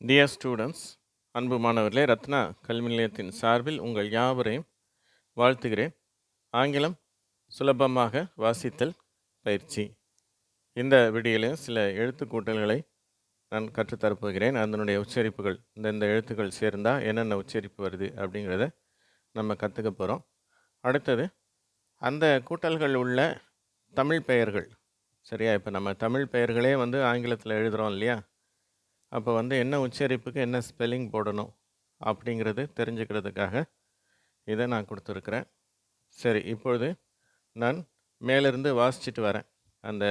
Dear students அன்பு மாணவர்களே ரத்னா கல்வி நிலையத்தின் சார்பில் உங்கள் யாவரையும் வாழ்த்துகிறேன். ஆங்கிலம் சுலபமாக வாசித்தல் பயிற்சி. இந்த வீடியோலையும் சில எழுத்துக்கூட்டல்களை நான் கற்றுத்தரப்போகிறேன். அதனுடைய உச்சரிப்புகள் இந்தந்த எழுத்துக்கள் சேர்ந்தால் என்னென்ன உச்சரிப்பு வருது அப்படிங்கிறத நம்ம கற்றுக்க போகிறோம் அடுத்தது அந்த கூட்டல்கள் உள்ள தமிழ் பெயர்கள். சரியா? இப்போ நம்ம தமிழ் பெயர்களே வந்து ஆங்கிலத்தில் எழுதுகிறோம் இல்லையா? அப்போ வந்து என்ன உச்சரிப்புக்கு என்ன ஸ்பெல்லிங் போடணும் அப்படிங்கிறது தெரிஞ்சுக்கிறதுக்காக இதை நான் கொடுத்துருக்குறேன். சரி இப்பொழுது நான் மேலேருந்து வாசிச்சுட்டு வரேன். அந்த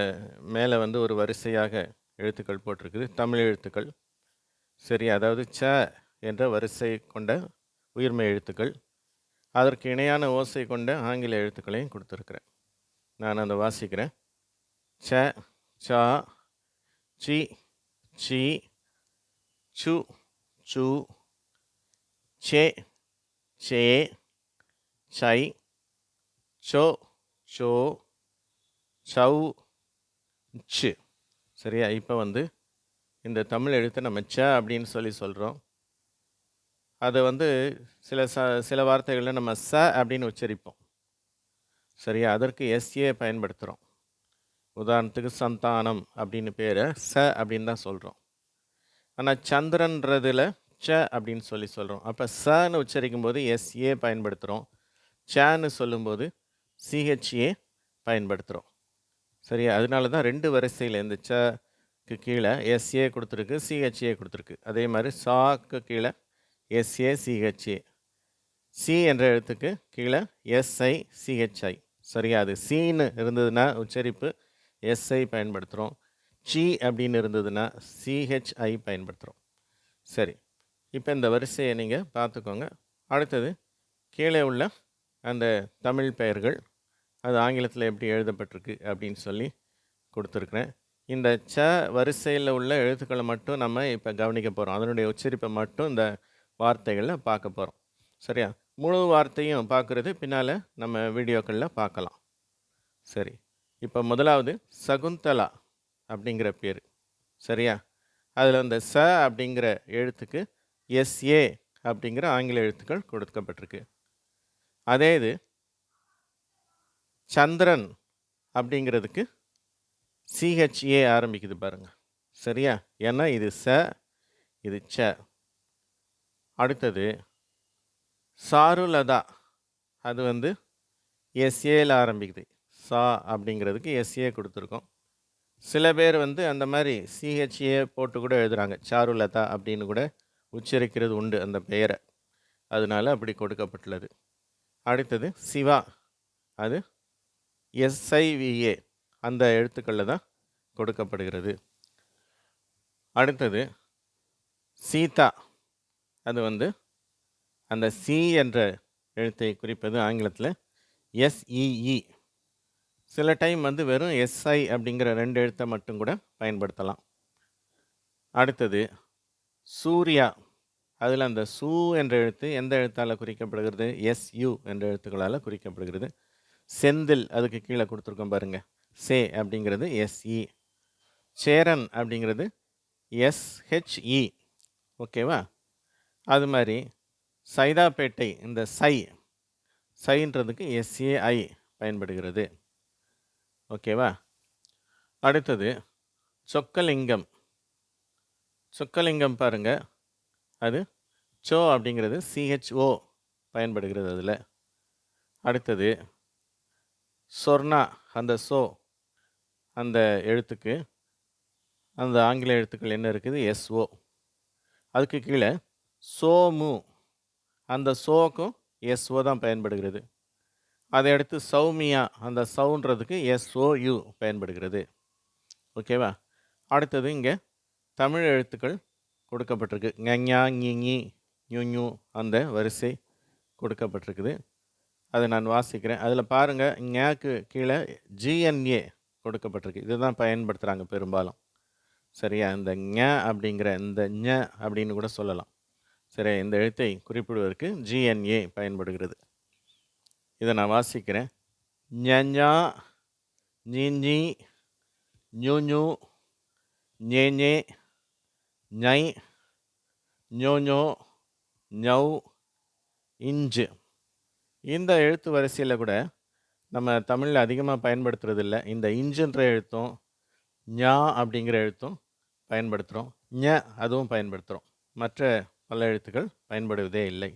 மேலே வந்து ஒரு வரிசையாக எழுத்துக்கள் போட்டிருக்குது. தமிழ் எழுத்துக்கள். சரி அதாவது ச என்ற வரிசை கொண்ட உயிர்மை எழுத்துக்கள். அதற்கு இணையான ஓசை கொண்ட ஆங்கில எழுத்துக்களையும் கொடுத்துருக்குறேன். நான் அதை வாசிக்கிறேன். ச சா சி சி சு சு சே சே சை சோ சோ சௌ ச்சு சரியா? இப்போ வந்து இந்த தமிழ் எழுத்தை நம்ம ச அப்படின்னு சொல்லி சொல்கிறோம் அதை வந்து சில ச சில வார்த்தைகளில் நம்ம ச அப்படின்னு உச்சரிப்போம். சரியா? அதற்கு எஸ்ஏ பயன்படுத்துகிறோம் உதாரணத்துக்கு சந்தானம் அப்படின்னு பேரை ச அப்படின்னு தான் சொல்கிறோம் ஆனால் சந்திரன்றதில் ச அப்படின்னு சொல்லி சொல்கிறோம் அப்போ சன்னு உச்சரிக்கும் போது எஸ்ஏ பயன்படுத்துகிறோம் சேன்னு சொல்லும்போது சிஹெச்ஏ பயன்படுத்துகிறோம் சரியா? அதனால தான் ரெண்டு வரிசையில் இந்த சக்கு கீழே எஸ்ஏ கொடுத்துருக்கு சிஹெச்ஏ கொடுத்துருக்கு. அதே மாதிரி சாக்கு கீழே எஸ்ஏ சிஹெச்ஏ சி என்ற எழுத்துக்கு கீழே எஸ்ஐ சிஹெச்ஐ சரியா? அது சீன்னு இருந்ததுன்னா உச்சரிப்பு எஸ்ஐ பயன்படுத்துகிறோம் சி அப்படின்னு இருந்ததுன்னா சிஹெச்ஐ பயன்படுத்துகிறோம் சரி இப்போ இந்த வரிசையை நீங்கள் பார்த்துக்கோங்க. அடுத்தது கீழே உள்ள அந்த தமிழ் பெயர்கள் அது ஆங்கிலத்தில் எப்படி எழுதப்பட்டிருக்கு அப்படின்னு சொல்லி கொடுத்துருக்குறேன். இந்த ச வரிசையில் உள்ள எழுத்துக்களை மட்டும் நம்ம இப்போ கவனிக்க போகிறோம் அதனுடைய உச்சரிப்பை மட்டும் இந்த வார்த்தைகளில் பார்க்க போகிறோம் சரியா? முழு வார்த்தையும் பார்க்குறது பின்னால் நம்ம வீடியோக்களில் பார்க்கலாம். சரி இப்போ முதலாவது சகுந்தலா. அப்படிங்கிற பேர். சரியா? அதில் அந்த ச அப்படிங்கிற எழுத்துக்கு எஸ்ஏ அப்படிங்கிற ஆங்கில எழுத்துக்கள் கொடுக்கப்பட்டிருக்கு. அதே இது சந்திரன் அப்படிங்கிறதுக்கு சிஹெச்ஏ ஆரம்பிக்குது பாருங்க. சரியா? ஏன்னா இது ச இது ச. அடுத்தது சாருலதா. அது வந்து எஸ்ஏல ஆரம்பிக்குது. சா அப்படிங்கிறதுக்கு எஸ்ஏ கொடுத்துருக்கோம். சில பேர் வந்து அந்த மாதிரி சிஹெச்ஏ போட்டு கூட எழுதுகிறாங்க சாருலதா அப்படின்னு கூட உச்சரிக்கிறது உண்டு அந்த பெயரை. அதனால அப்படி கொடுக்கப்பட்டுள்ளது. அடுத்தது சிவா. அது எஸ்ஐவிஏ அந்த எழுத்துக்களில் தான் கொடுக்கப்படுகிறது. அடுத்தது சீதா. அது வந்து அந்த சி என்ற எழுத்தை குறிப்பது ஆங்கிலத்தில் எஸ்இஇ சில டைம் வந்து வெறும் எஸ்ஐ அப்படிங்கிற ரெண்டு எழுத்தை மட்டும் கூட பயன்படுத்தலாம். அடுத்தது சூர்யா. அதில் அந்த சூ என்ற எழுத்து எந்த எழுத்தால் குறிக்கப்படுகிறது? எஸ்யு என்ற எழுத்துக்களால் குறிக்கப்படுகிறது. செந்தில் அதுக்கு கீழே கொடுத்துருக்கோம் பாருங்கள் சே அப்படிங்கிறது எஸ்இ சேரன் அப்படிங்கிறது எஸ்ஹெச்இ ஓகேவா? அது மாதிரி சைதாப்பேட்டை இந்த சை சைன்றதுக்கு எஸ்ஏஐ பயன்படுகிறது. ஓகேவா? அடுத்தது சொக்கலிங்கம். சொக்கலிங்கம் பாருங்க. அது சோ அப்படிங்கிறது சிஹெச்ஓ பயன்படுகிறது அதில். அடுத்தது சொர்ணா அந்த சோ அந்த எழுத்துக்கு அந்த ஆங்கில எழுத்துக்கள் என்ன இருக்குது? எஸ்ஓ அதுக்கு கீழே சோமு. அந்த சோக்கும் எஸ்ஓ தான் பயன்படுகிறது. அதை அடுத்து சௌமியா அந்த சவுன்றதுக்கு எஸ்ஓயு பயன்படுகிறது. ஓகேவா அடுத்தது இங்கே தமிழ் எழுத்துக்கள் கொடுக்கப்பட்டிருக்கு. ஞா ஞி ஞு அந்த வரிசை கொடுக்கப்பட்டிருக்குது. அதை நான் வாசிக்கிறேன். அதில் பாருங்கள் ஞாக்கு கீழே ஜிஎன்ஏ கொடுக்கப்பட்டிருக்கு. இதுதான் பயன்படுத்துகிறாங்க பெரும்பாலும். சரியா? இந்த ஞ அப்படிங்கிற இந்த ஞ அப்படின்னு கூட சொல்லலாம். சரி இந்த எழுத்தை குறிப்பிடுவதற்கு ஜிஎன்ஏ பயன்படுகிறது. இதை நான் வாசிக்கிறேன். ஞா ஞி ஞூ ஞூ ஞே ஞே ஞை ஞோ ஞௌ இஞ்சு. இந்த எழுத்து வரிசையில் கூட நம்ம தமிழில் அதிகமாக பயன்படுத்துறது இந்த இஞ்சுன்ற எழுத்தும் ஞா அப்படிங்கிற எழுத்தும் பயன்படுத்துகிறோம் ஞ அதுவும் பயன்படுத்துகிறோம் மற்ற பல எழுத்துக்கள் பயன்படுவதே இல்லை.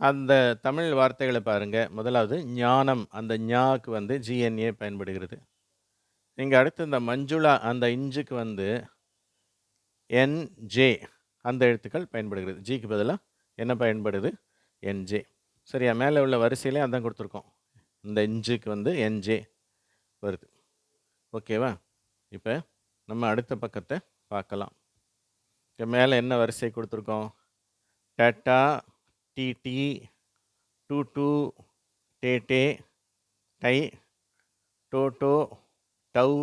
அந்த தமிழ் வார்த்தைகளை பாருங்கள் முதலாவது ஞானம் அந்த ஞாக்கு வந்து ஜிஎன்ஏ பயன்படுகிறது. இங்கே அடுத்து இந்த மஞ்சுளா அந்த இஞ்சுக்கு வந்து என்ஜே அந்த எழுத்துக்கள் பயன்படுகிறது. ஜிக்கு பதிலாக என்ன பயன்படுது? என்ஜே சரியா? மேலே உள்ள வரிசையிலே அதான் கொடுத்துருக்கோம். இந்த இஞ்சுக்கு வந்து என்ஜே வருது. ஓகேவா? இப்போ நம்ம அடுத்த பக்கத்தை பார்க்கலாம். இப்போ மேலே என்ன வரிசை கொடுத்துருக்கோம்? டேட்டா டிடி டூ டூ டே டே டை டோட்டோ டவ்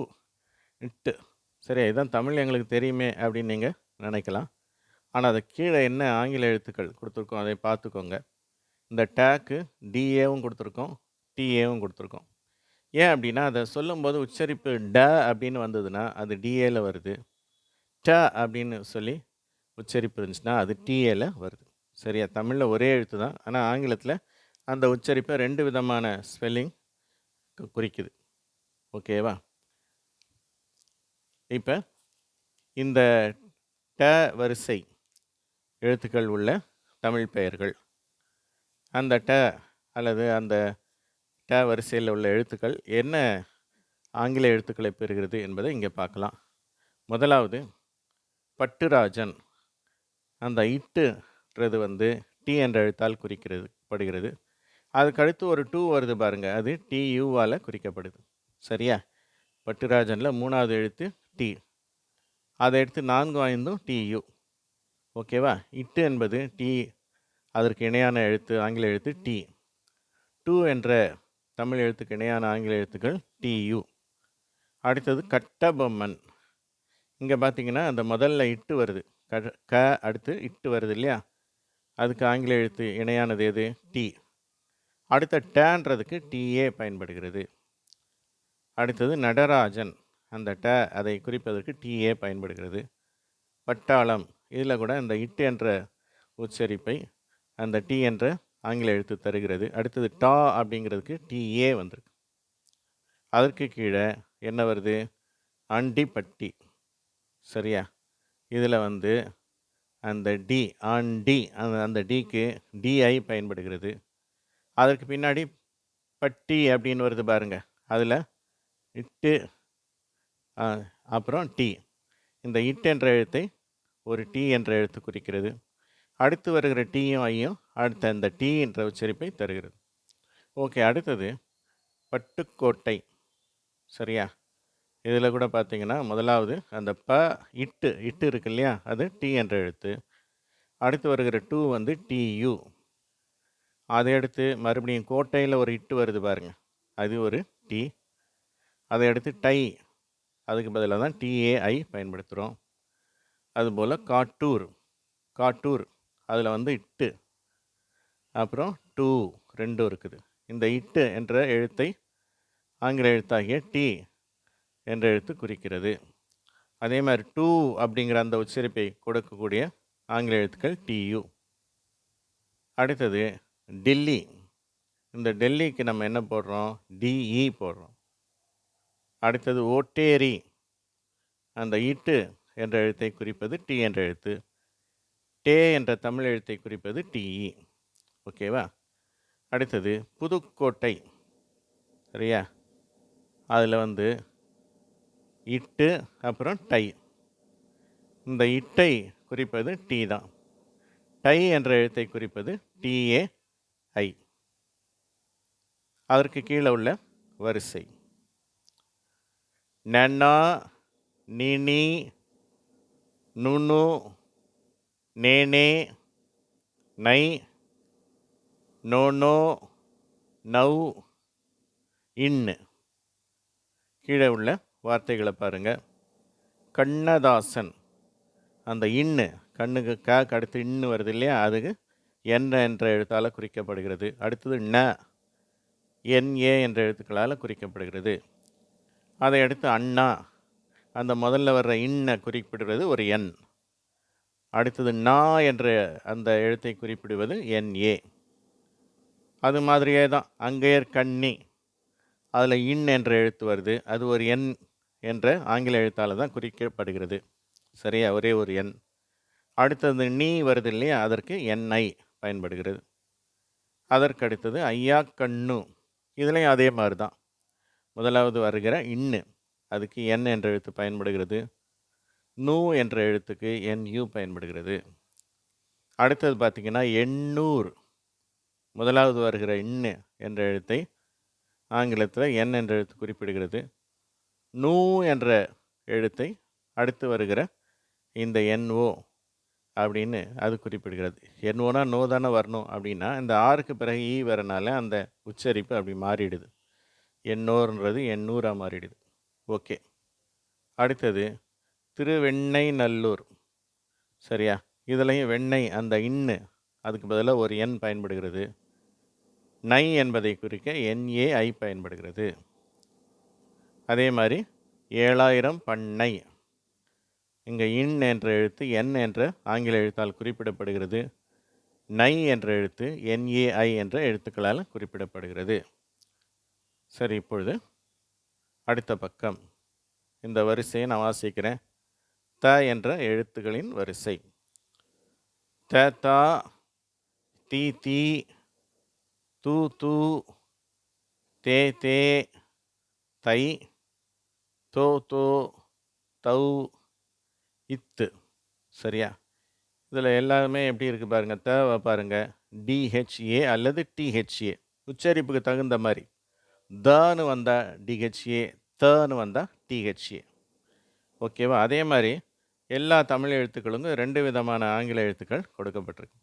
இட்டு. சரி இதுதான் தமிழ் எங்களுக்கு தெரியுமே அப்படின்னு நீங்கள் நினைக்கலாம். ஆனால் அது கீழே என்ன ஆங்கில எழுத்துக்கள் கொடுத்துருக்கோம் அதை பார்த்துக்கோங்க. இந்த டேக்கு டிஏவும் கொடுத்துருக்கோம் டிஏவும் கொடுத்துருக்கோம். ஏன் அப்படின்னா அதை சொல்லும்போது உச்சரிப்பு ட அப்படின்னு வந்ததுன்னா அது டிஏல வருது. ட அப்படின்னு சொல்லி உச்சரிப்பு இருந்துச்சுன்னா அது டிஏல வருது. சரியா? தமிழில் ஒரே எழுத்து தான். ஆனால் ஆங்கிலத்தில் அந்த உச்சரிப்பை ரெண்டு விதமான ஸ்பெல்லிங் குறிக்குது. ஓகேவா? இப்போ இந்த ட வரிசை எழுத்துக்கள் உள்ள தமிழ் பெயர்கள். அந்த ட அல்லது அந்த ட வரிசையில் உள்ள எழுத்துக்கள் என்ன ஆங்கில எழுத்துக்களை பெறுகிறது என்பதை இங்கே பார்க்கலாம். முதலாவது பட்டுராஜன். அந்த இட்டுன்றது வந்து டி என்ற எழுத்தால் குறிக்கிறது படுகிறது. அதுக்கு அடுத்து ஒரு டூ வருது பாருங்கள் அது டி யூவால் குறிக்கப்படுது. சரியா? பட்டுராஜனில் மூணாவது எழுத்து டி அதை எடுத்து நான்கு ஐந்தும் டியூ ஓகேவா இட்டு என்பது டி அதற்கு இணையான எழுத்து ஆங்கில எழுத்து டி டூ என்ற தமிழ் எழுத்துக்கு இணையான ஆங்கில எழுத்துக்கள் டியூ அடுத்தது கட்டபொம்மன். இங்கே பார்த்தீங்கன்னா அந்த முதல்ல இட்டு வருது. க க அடுத்து இட்டு வருது இல்லையா? அதுக்கு ஆங்கில எழுத்து இணையானது எது? டி அடுத்த டேன்றதுக்கு டிஏ பயன்படுகிறது. அடுத்தது நடராஜன். அந்த ட அதை குறிப்பதற்கு டிஏ பயன்படுகிறது. பட்டாளம். இதில் கூட அந்த இட்டு என்ற உச்சரிப்பை அந்த டி என்ற ஆங்கில எழுத்து தருகிறது. அடுத்தது டா அப்படிங்கிறதுக்கு டிஏ வந்திருக்கு. அதற்கு கீழே என்ன வருது? அண்டிப்பட்டி. சரியா? இதில் வந்து அந்த டி ஆன் டி அந்த அந்த டிக்கு டிஐ பயன்படுகிறது. அதற்கு பின்னாடி பட்டி அப்படின்னு வருது பாருங்கள் அதில் இட்டு ஆ, அப்புறம் டி இந்த இட் என்ற எழுத்தை ஒரு டி என்ற எழுத்து குறிக்கிறது. அடுத்து வருகிற டீயும் ஐயும் அடுத்த அந்த டி என்ற உச்சரிப்பை தருகிறது. ஓகே அடுத்தது பட்டுக்கோட்டை. சரியா? இதில் கூட பார்த்தீங்கன்னா முதலாவது அந்த ப இட்டு இட்டு இருக்கு இல்லையா? அது டி என்ற எழுத்து. அடுத்து வருகிற டூ வந்து டியு அதை அடுத்து மறுபடியும் கோட்டையில் ஒரு இட்டு வருது பாருங்கள் அது ஒரு டி அதை அடுத்து டை. அதுக்கு பதிலாக தான் டிஏஐ பயன்படுத்துகிறோம். அதுபோல் காட்டூர். காட்டூர். அதில் வந்து இட்டு. அப்புறம் டூ ரெண்டும் இருக்குது. இந்த இட்டு என்ற எழுத்தை ஆங்கில எழுத்தாகிய டி என்ற எழுத்து குறிக்கிறது. அதே மாதிரி டூ அப்படிங்கிற அந்த உச்சரிப்பை கொடுக்கக்கூடிய ஆங்கில எழுத்துக்கள் டியு அடுத்தது டெல்லி இந்த டெல்லிக்கு நம்ம என்ன போடுறோம்? டிஇ போடுறோம். அடுத்தது ஓட்டேரி அந்த இட்டு என்ற எழுத்தை குறிப்பது டி என்ற எழுத்து. டே என்ற தமிழ் எழுத்தை குறிப்பது டிஇ ஓகேவா அடுத்தது புதுக்கோட்டை. சரியா? அதில் வந்து இட்டு அப்புறம் டை. இந்த இட்டை குறிப்பது டி தான். டை என்ற எழுத்தை குறிப்பது டிஏ ஐ அதற்கு கீழே உள்ள வரிசை. நன்னா நினி நுனு நேனே நை நோனோ நவ் இன்னு. கீழே உள்ள வார்த்தைகளை பாருங்கள் கண்ணதாசன். அந்த இன்னு கண்ணுக்கு க அடுத்து இன்னு வருது இல்லையா? அதுக்கு என்ன என்ற எழுத்தால் குறிக்கப்படுகிறது. அடுத்தது ந என்ஏ என்ற எழுத்துக்களால் குறிக்கப்படுகிறது. அதை அடுத்து அண்ணா. அந்த முதல்ல வர்ற இன்ன குறிப்பிடுவது ஒரு எண் அடுத்தது நா என்ற அந்த எழுத்தை குறிப்பிடுவது என்ஏ அது மாதிரியே தான். அங்கேயர் கண்ணி. அதில் இன் என்ற எழுத்து வருது. அது ஒரு எண் என்ற ஆங்கில எழுத்தால் தான் குறிக்கப்படுகிறது. சரியா? ஒரே ஒரு எண். அடுத்தது நீ வருது இல்லையா? அதற்கு என்ஐ பயன்படுகிறது. அதற்கு அடுத்தது ஐயா கண்ணு. இதுலேயும் அதே மாதிரி தான் முதலாவது வருகிற இன்னு. அதுக்கு என் என்ற எழுத்து பயன்படுகிறது. நூ என்ற எழுத்துக்கு என் யூ பயன்படுகிறது. அடுத்தது பார்த்திங்கன்னா எண்ணூர் முதலாவது வருகிற இன்னு என்ற எழுத்தை ஆங்கிலத்தில் என் என்ற எழுத்து குறிப்பிடுகிறது. நூ என்ற எழுத்தை அடுத்து வருகிற இந்த என்ஓ அப்படின்னு அது குறிப்பிடுகிறது. என்ஓனா நோ தானே வரணும் அப்படின்னா இந்த ஆறுக்கு பிறகு ஈ வரனால அந்த உச்சரிப்பு அப்படி மாறிடுது. எண்ணூறுன்றது எண்ணூறாக மாறிடுது. ஓகே. அடுத்தது திருவெண்ணை நல்லூர் சரியா? இதுலேயும் வெண்ணெய் அந்த இன்னு அதுக்கு பதிலாக ஒரு எண் பயன்படுகிறது. நை என்பதை குறிக்க என்ஏஐ பயன்படுகிறது. அதே மாதிரி ஏழாயிரம் பண்ணை. இங்கே இன் என்ற எழுத்து என் என்ற ஆங்கில எழுத்தால் குறிப்பிடப்படுகிறது. நை என்ற எழுத்து என்ஏஐ என்ற எழுத்துக்களால் குறிப்பிடப்படுகிறது. சரி இப்பொழுது அடுத்த பக்கம். இந்த வரிசையை நான் வாசிக்கிறேன். த என்ற எழுத்துகளின் வரிசை. த தா தி தி தூ தூ தே தே தை தோ தோ தௌ இத்து. சரியா? இதில் எல்லாமே எப்படி இருக்குது பாருங்கள் த பாருங்கள் டிஹெச்ஏ அல்லது டிஹெச்ஏ உச்சரிப்புக்கு தகுந்த மாதிரி. தன்னு வந்தால் டிஹெச்ஏ தன்னு வந்தால் டிஹெச்ஏ ஓகேவா? அதே மாதிரி எல்லா தமிழ் எழுத்துக்களும் ரெண்டு விதமான ஆங்கில எழுத்துக்கள் கொடுக்கப்பட்டிருக்கு.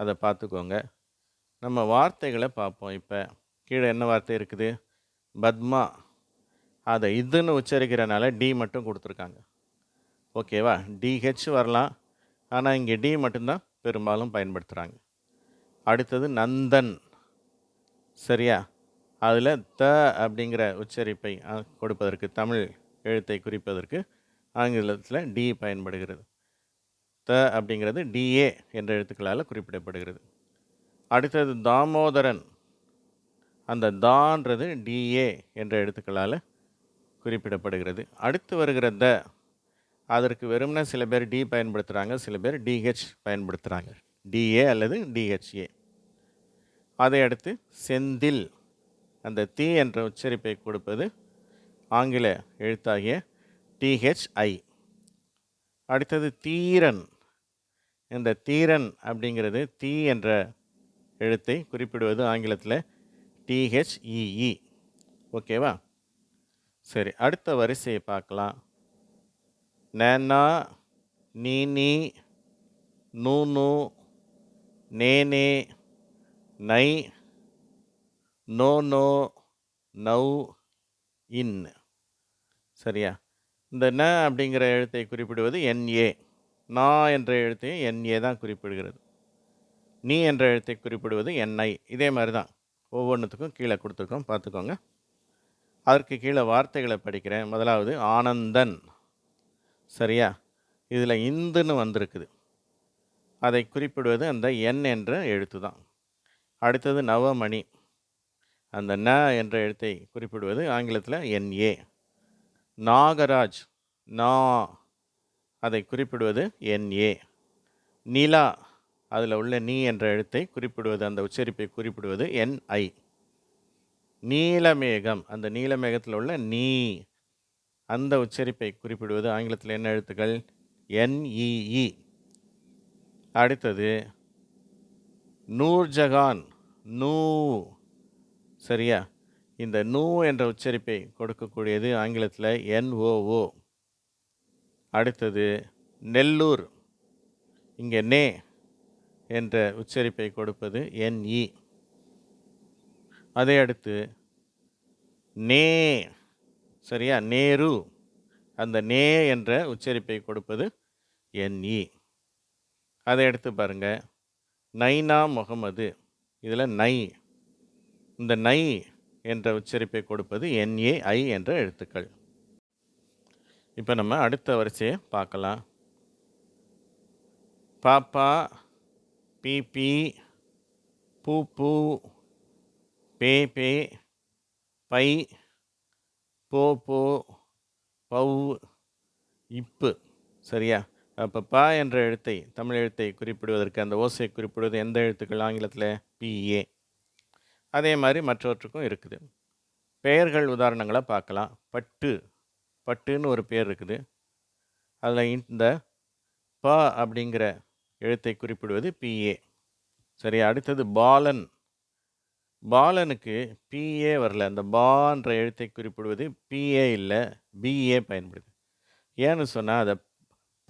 அதை பார்த்துக்கோங்க. நம்ம வார்த்தைகளை பார்ப்போம். இப்போ கீழே என்ன வார்த்தை இருக்குது? பத்மா. அதை இதுன்னு உச்சரிக்கிறனால டி மட்டும் கொடுத்துருக்காங்க. ஓகேவா டிஹெச் வரலாம். ஆனால் இங்கே டி மட்டும்தான் பெரும்பாலும் பயன்படுத்துகிறாங்க அடுத்தது நந்தன். சரியா? அதில் த அப்படிங்கிற உச்சரிப்பை கொடுப்பதற்கு தமிழ் எழுத்தை குறிப்பதற்கு ஆங்கிலத்தில் டி பயன்படுகிறது. த அப்படிங்கிறது டிஏ என்ற எழுத்துக்களால் குறிப்பிடப்படுகிறது. அடுத்தது தாமோதரன். அந்த தான்றது டிஏ என்ற எழுத்துக்களால் குறிப்பிடப்படுகிறது. அடுத்து வருகிற த அதற்கு வெறும்னா சில பேர் டி பயன்படுத்துகிறாங்க சில பேர் டிஹெச் பயன்படுத்துகிறாங்க டிஏ அல்லது டிஹெச்ஏ அதை அடுத்து செந்தில் அந்த தி என்ற உச்சரிப்பை கொடுப்பது ஆங்கில எழுத்தாகிய டிஹெச்ஐ அடுத்தது தீரன். இந்த தீரன் அப்படிங்கிறது தி என்ற எழுத்தை குறிப்பிடுவது ஆங்கிலத்தில் டிஹெச்இஇ ஓகேவா? சரி அடுத்த வரிசையை பார்க்கலாம். நேனா நீனி நூனு நேனே நை நோ நோ நவ் இன். சரியா? இந்த ந அப்படிங்கிற எழுத்தை குறிப்பிடுவது என்ஏ நா என்ற எழுத்தையும் என்ஏ தான் குறிப்பிடுகிறது. நீ என்ற எழுத்தை குறிப்பிடுவது என்ஐ இதே மாதிரி தான். ஒவ்வொன்றுத்துக்கும் கீழே கொடுத்துருக்கோம். பார்த்துக்கோங்க. அதற்கு கீழே வார்த்தைகளை படிக்கிறேன். முதலாவது ஆனந்தன். சரியா? இதில் இந்துன்னு வந்திருக்குது. அதை குறிப்பிடுவது அந்த என் என்ற எழுத்து தான். அடுத்தது நவமணி. அந்த ந என்ற எழுத்தை குறிப்பிடுவது ஆங்கிலத்தில் என்ஏ நாகராஜ். நா. அதை குறிப்பிடுவது என்ஏ நிலா. அதில் உள்ள நீ என்ற எழுத்தை குறிப்பிடுவது அந்த உச்சரிப்பை குறிப்பிடுவது என்ஐ நீலமேகம். அந்த நீலமேகத்தில் உள்ள நீ. அந்த உச்சரிப்பை குறிப்பிடுவது ஆங்கிலத்தில் என்ன எழுத்துக்கள்? என்இஇ அடுத்தது நூர்ஜகான் நூ. சரியா? இந்த நூ என்ற உச்சரிப்பை கொடுக்கக்கூடியது ஆங்கிலத்தில் என்ஓஓ அடுத்தது நெல்லூர். இங்கே நே என்ற உச்சரிப்பை கொடுப்பது என்இ அதை அடுத்து நே. சரியா? நேரு. அந்த நே என்ற உச்சரிப்பை கொடுப்பது என்இ அதை எடுத்து பாருங்கள் நைனா முகமது. இதில் நை. இந்த நை என்ற உச்சரிப்பை கொடுப்பது என்ஏஐ என்ற எழுத்துக்கள். இப்போ நம்ம அடுத்த வரிசையை பார்க்கலாம். பாப்பா பிபி பூ பூ பே பே பை போ போ பௌ இப்பு. சரியா? அப்போ ப என்ற எழுத்தை தமிழ் எழுத்தை குறிப்பிடுவதற்கு அந்த ஓசையை குறிப்பிடுவது எந்த எழுத்துக்கள்? ஆங்கிலத்தில் பிஏ அதே மாதிரி மற்றவற்றுக்கும் இருக்குது. பெயர்கள் உதாரணங்களை பார்க்கலாம். பட்டு பட்டுன்னு ஒரு பேர் இருக்குது. அதில் இந்த ப அப்படிங்கிற எழுத்தை குறிப்பிடுவது பிஏ சரி அடுத்தது பாலன். பாலனுக்கு பிஏ வரல. அந்த பான்ற எழுத்தை குறிப்பிடுவது பிஏ இல்லை பிஏ பயன்படுது. ஏன்னு சொன்னால் அதை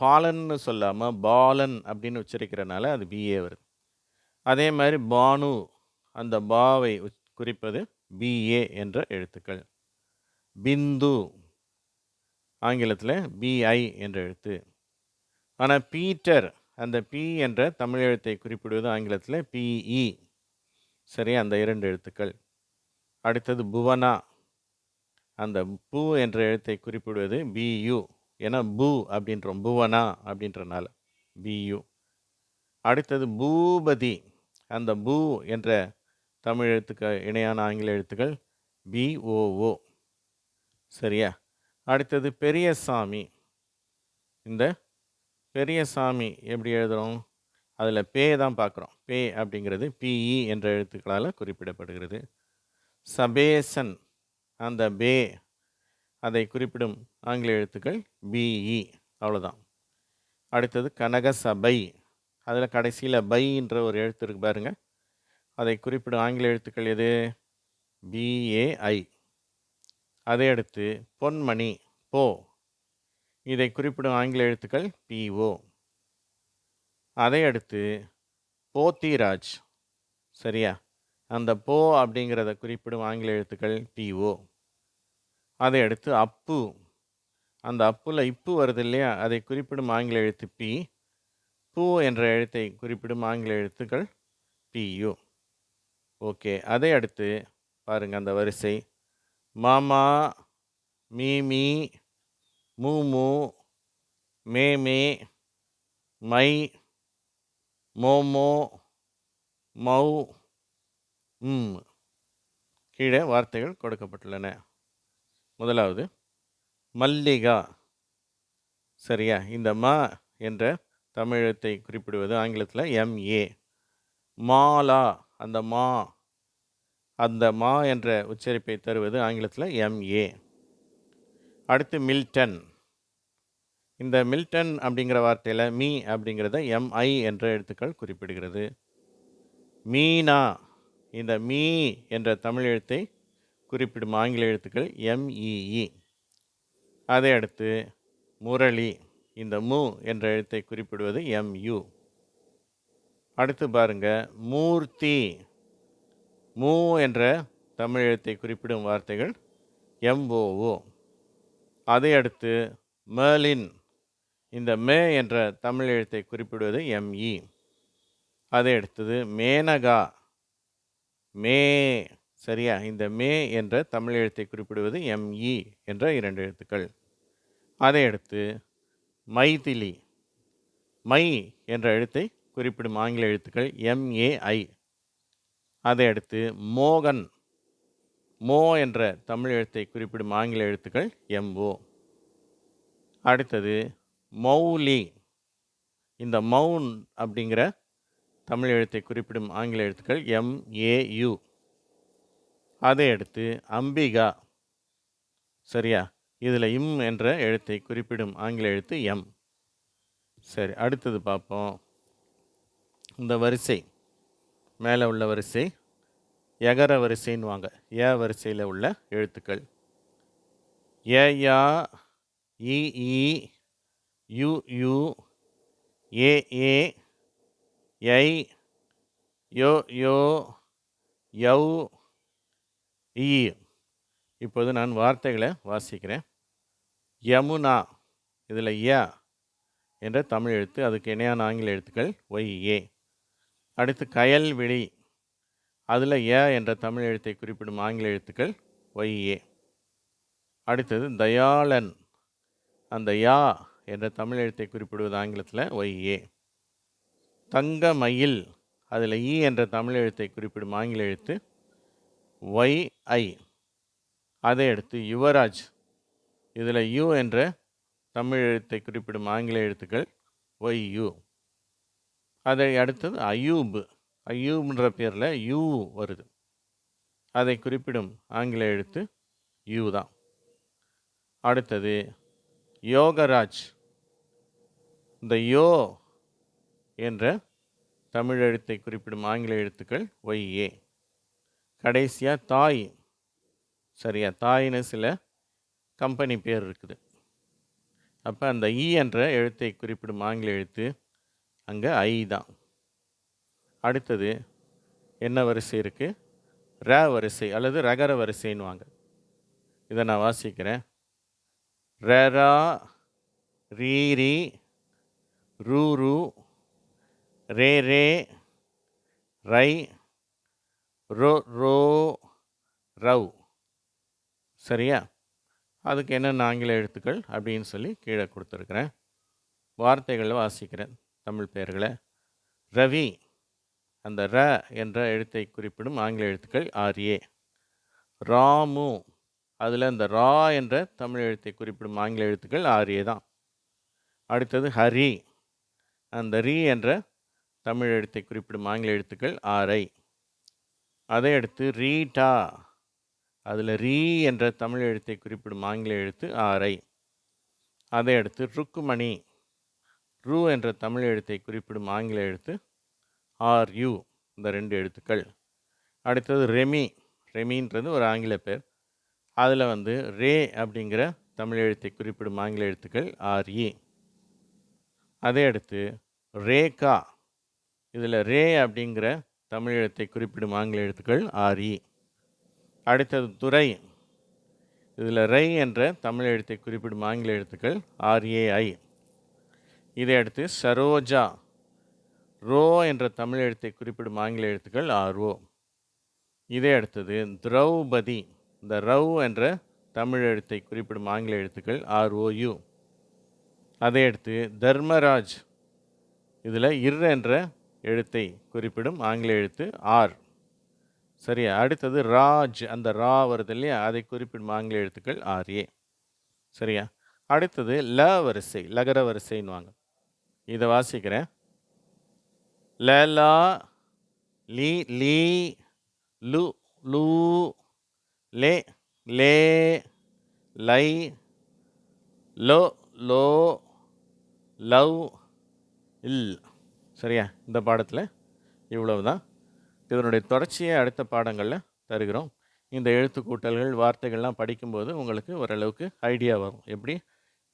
பாலன்னு சொல்லாமல் பாலன் அப்படின்னு உச்சரிக்கிறனால அது பிஏ வருது. அதே மாதிரி பானு அந்த பாவை குறிப்பது பிஏ என்ற எழுத்துக்கள். பிந்து ஆங்கிலத்தில் பிஐ என்ற எழுத்து. ஆனால் பீட்டர் அந்த பி என்ற தமிழ் எழுத்தை குறிப்பிடுவது ஆங்கிலத்தில் பிஇ சரி அந்த இரண்டு எழுத்துக்கள். அடுத்தது புவனா. அந்த பூ என்ற எழுத்தை குறிப்பிடுவது பியு ஏன்னா பூ அப்படின்றோம் புவனா அப்படின்றனால பியு அடுத்தது பூபதி. அந்த பூ என்ற தமிழ் எழுத்துக்கு இணையான ஆங்கில எழுத்துக்கள் பிஓஓ சரியா? அடுத்தது பெரியசாமி. இந்த பெரியசாமி எப்படி எழுதுகிறோம் அதில் பே தான் பார்க்குறோம் பே அப்படிங்கிறது பிஇ என்ற எழுத்துக்களால் குறிப்பிடப்படுகிறது. சபேசன் அந்த பே அதை குறிப்பிடும் ஆங்கில எழுத்துக்கள் பிஇ அவ்வளோதான் அடுத்தது கனக சபை அதில் கடைசியில் பைன்ற ஒரு எழுத்து இருக்கு பாருங்கள் அதை குறிப்பிடும் ஆங்கில எழுத்துக்கள் எது? பிஏஐ அதை அடுத்து பொன்மணி போ. இதை குறிப்பிடும் ஆங்கில எழுத்துக்கள் பிஓ அதை அடுத்து போத்திராஜ். சரியா? அந்த போ அப்படிங்கிறத குறிப்பிடும் ஆங்கில எழுத்துக்கள் பிஓ அதை அடுத்து அப்பு. அந்த அப்புல இப்பு வருது இல்லையா? அதை குறிப்பிடும் ஆங்கில எழுத்து பி. பூ என்ற எழுத்தை குறிப்பிடும் ஆங்கில எழுத்துக்கள் பியு ஓகே. அதை அடுத்து பாருங்கள் அந்த வரிசை. மாமா மீமி மூமு மேமே மை மோமோ மௌ ம். கீழே வார்த்தைகள் கொடுக்கப்பட்டுள்ளன. முதலாவது மல்லிகா. சரியா? இந்த மா என்ற தமிழத்தை குறிப்பிடுவது ஆங்கிலத்தில் எம்ஏ மாலா அந்த மா. அந்த மா என்ற உச்சரிப்பை தருவது ஆங்கிலத்தில் எம்ஏ அடுத்து மில்டன். இந்த மில்டன் அப்படிங்கிற வார்த்தையில் மீ அப்படிங்கிறத எம்ஐ என்ற எழுத்துக்கள் குறிப்பிடுகிறது. மீனா இந்த மீ என்ற தமிழ் எழுத்தை குறிப்பிடும் ஆங்கில எழுத்துக்கள் எம்இஇ அதை அடுத்து முரளி இந்த மு என்ற எழுத்தை குறிப்பிடுவது எம்யு அடுத்து பாருங்க மூர்த்தி. மூ என்ற தமிழ் எழுத்தை குறிப்பிடும் வார்த்தைகள் எம்ஓஓ அதை அடுத்து மேலின் இந்த மே என்ற தமிழ் எழுத்தை குறிப்பிடுவது எம்இ அதை அடுத்தது மேனகா. மே சரியா? இந்த மே என்ற தமிழ் எழுத்தை குறிப்பிடுவது எம்இ என்ற இரண்டு எழுத்துக்கள். அதை அடுத்து மைதிலி மை என்ற எழுத்தை குறிப்பிடும் ஆங்கில எழுத்துக்கள் எம்ஏஐ அதை அடுத்து மோகன் மோ என்ற தமிழ் எழுத்தை குறிப்பிடும் ஆங்கில எழுத்துக்கள் எம்ஓ அடுத்தது மௌலி. இந்த மவுன் அப்படிங்கிற தமிழ் எழுத்தை குறிப்பிடும் ஆங்கில எழுத்துக்கள் எம்ஏயு அதை அடுத்து அம்பிகா. சரியா? இதில் இம் என்ற எழுத்தை குறிப்பிடும் ஆங்கில எழுத்து எம். சரி அடுத்தது பார்ப்போம். இந்த வரிசை மேலே உள்ள வரிசை எகர வரிசைன்னு வாங்க ஏ வரிசையில் உள்ள எழுத்துக்கள். ஏ யா இ யுயுஏஏ ஐ யோ யோ யௌ இ இப்போது நான் வார்த்தைகளை வாசிக்கிறேன். யமுனா இதில் ய என்ற தமிழ் எழுத்து அதுக்கு இணையான ஆங்கில எழுத்துக்கள் ஒய் ஏ. அடுத்து கயல்விழி அதில் ய என்ற தமிழ் எழுத்தை குறிப்பிடும் ஆங்கில எழுத்துக்கள் ஒய் ஏ. அடுத்தது தயாளன் அந்த யா என்ற தமிழ் எழுத்தை குறிப்பிடுவது ஆங்கிலத்தில் ஒய் ஏ தங்கமயில் அதில் இ e என்ற தமிழ் எழுத்தை குறிப்பிடும் ஆங்கில எழுத்து ஒய் ஐ அதை அடுத்து யுவராஜ். இதில் யூ என்ற தமிழ் எழுத்தை குறிப்பிடும் ஆங்கில எழுத்துக்கள் ஒய் யூ அதை அடுத்தது அயூப் அயூப்ன்ற பேரில் யூ வருது. அதை குறிப்பிடும் ஆங்கில எழுத்து யூ தான். அடுத்தது யோகராஜ். இந்த யோ என்ற தமிழ் எழுத்தை குறிப்பிடும் ஆங்கில எழுத்துக்கள் ஒய் ஏ. கடைசியாக தாய். சரியா? தாயின்னு சில கம்பெனி பேர் இருக்குது. அப்போ அந்த இ என்ற எழுத்தை குறிப்பிடும் ஆங்கில எழுத்து அங்கே ஐ தான். அடுத்தது என்ன வரிசை இருக்குது ர வரிசை அல்லது ரகர வரிசைன்னுவாங்க. இதை நான் வாசிக்கிறேன். ரரா ரீரி ரூ ரூ ரே ரே ரை ரோ ரோ ரவ். சரியா? அதுக்கு என்னென்ன ஆங்கில எழுத்துக்கள் அப்படின்னு சொல்லி கீழே கொடுத்துருக்குறேன். வார்த்தைகளை வாசிக்கிறேன் தமிழ் பெயர்களை. ரவி அந்த ர என்ற எழுத்தை குறிப்பிடும் ஆங்கில எழுத்துக்கள் ஆர்ஏ ராமு அதில் இந்த ரா என்ற தமிழ் எழுத்தை குறிப்பிடும் ஆங்கில எழுத்துக்கள் ஆர்ஏ தான். அடுத்தது ஹரி. அந்த ரீ என்ற தமிழ் எழுத்தை குறிப்பிடும் ஆங்கில எழுத்துக்கள் ஆரை. அதை அடுத்து ரீட்டா. அதில் ரீ என்ற தமிழ் எழுத்தை குறிப்பிடும் ஆங்கில எழுத்து ஆர்ஐ அதை அடுத்து ருக்குமணி. ரூ என்ற தமிழ் எழுத்தை குறிப்பிடும் ஆங்கில எழுத்து ஆர் யூ இந்த ரெண்டு எழுத்துக்கள். அடுத்தது ரெமி. ரெமின்றது ஒரு ஆங்கில பேர். அதில் வந்து ரே அப்படிங்கிற தமிழ் எழுத்தை குறிப்பிடும் ஆங்கில எழுத்துக்கள் ஆர்இ அதை அடுத்து ரேகா. இதில் ரே அப்படிங்கிற தமிழ் எழுத்தை குறிப்பிடும் ஆங்கில எழுத்துக்கள் ஆர்இ அடுத்தது துறை. இதில் ரை என்ற தமிழ் எழுத்தை குறிப்பிடும் ஆங்கில எழுத்துக்கள் ஆர்ஏஐ இதை அடுத்து சரோஜா. ரோ என்ற தமிழ் எழுத்தை குறிப்பிடும் ஆங்கில எழுத்துக்கள் ஆர்ஓ இதை அடுத்தது திரௌபதி. இந்த ரவ் என்ற தமிழ் எழுத்தை குறிப்பிடும் ஆங்கில எழுத்துக்கள் ஆர்ஓயு அதை அடுத்து தர்மராஜ் இதில் இர் என்ற எழுத்தை குறிப்பிடும் ஆங்கில எழுத்து ஆர். சரியா? அடுத்தது ராஜ் அந்த ரா வருது இல்லையா? அதை குறிப்பிடும் ஆங்கில எழுத்துக்கள் ஆர்ஏ சரியா? அடுத்தது ல வரிசை லகர வரிசைன்னுவாங்க. இதை வாசிக்கிறேன். ல லா லி லீ லு லூ லே லே லை லோ லோ லவ் இல். சரியா? இந்த பாடத்தில் இவ்வளவு தான் இதனுடைய தொடர்ச்சியை அடுத்த பாடங்களில் தருகிறோம். இந்த எழுத்துக்கூட்டல்கள் வார்த்தைகள்லாம் படிக்கும்போது உங்களுக்கு ஓரளவுக்கு ஐடியா வரும். எப்படி?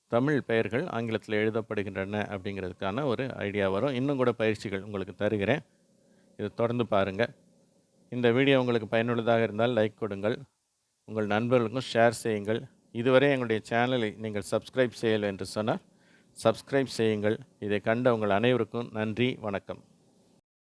தமிழ் பெயர்கள் ஆங்கிலத்தில் எழுதப்படுகின்றன அப்படிங்கிறதுக்கான ஒரு ஐடியா வரும். இன்னும் கூட பயிற்சிகள் உங்களுக்கு தருகிறேன். இதை தொடர்ந்து பாருங்கள் இந்த வீடியோ உங்களுக்கு பயனுள்ளதாக இருந்தால் லைக் கொடுங்கள். உங்கள் நண்பர்களுக்கும் ஷேர் செய்யுங்கள். இதுவரை எங்களுடைய சேனலை நீங்கள் சப்ஸ்கிரைப் செய்யலை என்று சொன்னால் சப்ஸ்கிரைப் செய்யுங்கள். இதை கண்ட உங்கள் அனைவருக்கும் நன்றி வணக்கம்.